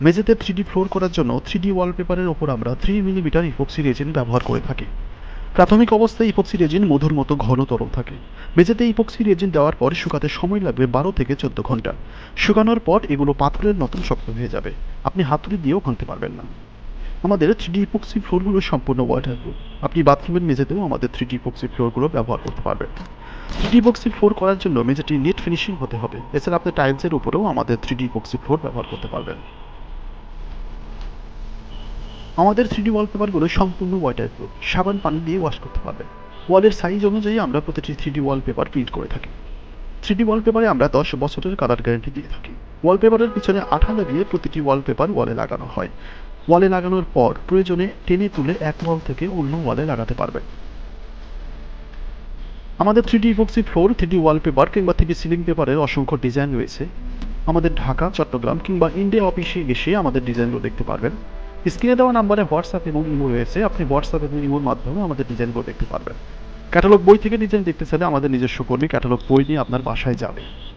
মেঝেতে three floor করার জন্য থ্রি ওয়ালপেপারের ওপর আমরা থ্রি মিলিমিটার ইপক্সি রেজিন ব্যবহার করে থাকি। প্রাথমিক অবস্থায় ইপক্সি রেজিন মধুর মতো ঘন তরল থাকে। মেঝেতে ইপক্সি রেজিন দেওয়ার পর শুকাতে সময় লাগবে বারো থেকে চোদ্দ ঘণ্টা। শুকানোর পর এগুলো পাথরের মতন শক্ত হয়ে যাবে। আপনি হাতুড়ি দিয়েও ভাঙতে পারবেন না। আমাদের থ্রি ইপক্সি ফ্লোরগুলো সম্পূর্ণ ওয়াটারপ্রুফ আপনি বাথরুমের মেঝেতেও আমাদের থ্রি ইপক্সি ফ্লোরগুলো ব্যবহার করতে পারবেন। থ্রি ইপক্সি ফ্লোর করার জন্য মেঝেটি নেট ফিনিশিং হতে হবে। এছাড়া আপনি টাইলসের উপরেও আমাদের থ্রি ইপক্সি ফ্লোর ব্যবহার করতে পারবেন। আমাদের থ্রিডি ওয়ালপেপারগুলো সম্পূর্ণ ওয়াটারপ্রুফ সাবান, পানি দিয়ে ওয়াশ করতে পারবেন ওয়ালের সাইজ অনুযায়ী আমরা প্রতিটি থ্রিডি ওয়ালপেপার প্রিন্ট করে থাকি। থ্রিডি ওয়ালপেপারে আমরা দশ বছরের কালার গ্যারান্টি দিয়ে থাকি। ওয়ালপেপারের পিছনে আঠা লাগিয়ে প্রতিটি ওয়ালপেপার ওয়ালে লাগানো হয়। ওয়ালে লাগানোর পর প্রয়োজনে টেনে তুলে এক ওয়াল থেকে অন্য ওয়ালে লাগাতে পারবেন। আমাদের three D epoxy floor three D wallpaper কিংবা থ্রিডি সিলিং পেপারের অসংখ্য ডিজাইন রয়েছে। আমাদের ঢাকা, চট্টগ্রাম কিংবা ইন্ডিয়া অফিসে এসে আমাদের ডিজাইনগুলো দেখতে পারবেন। স্ক্রিনে দেওয়া নাম্বারে হোয়াটসঅ্যাপ এবং ইমো রয়েছে। আপনি হোয়াটসঅ্যাপ এবং ইমোর মাধ্যমে আমাদের ডিজাইনগুলো দেখতে পারবেন। ক্যাটালগ বই থেকে ডিজাইন দেখতে চাইলে আমাদের নিজস্ব কর্মী ক্যাটালগ বই নিয়ে আপনার বাসায় যাবে।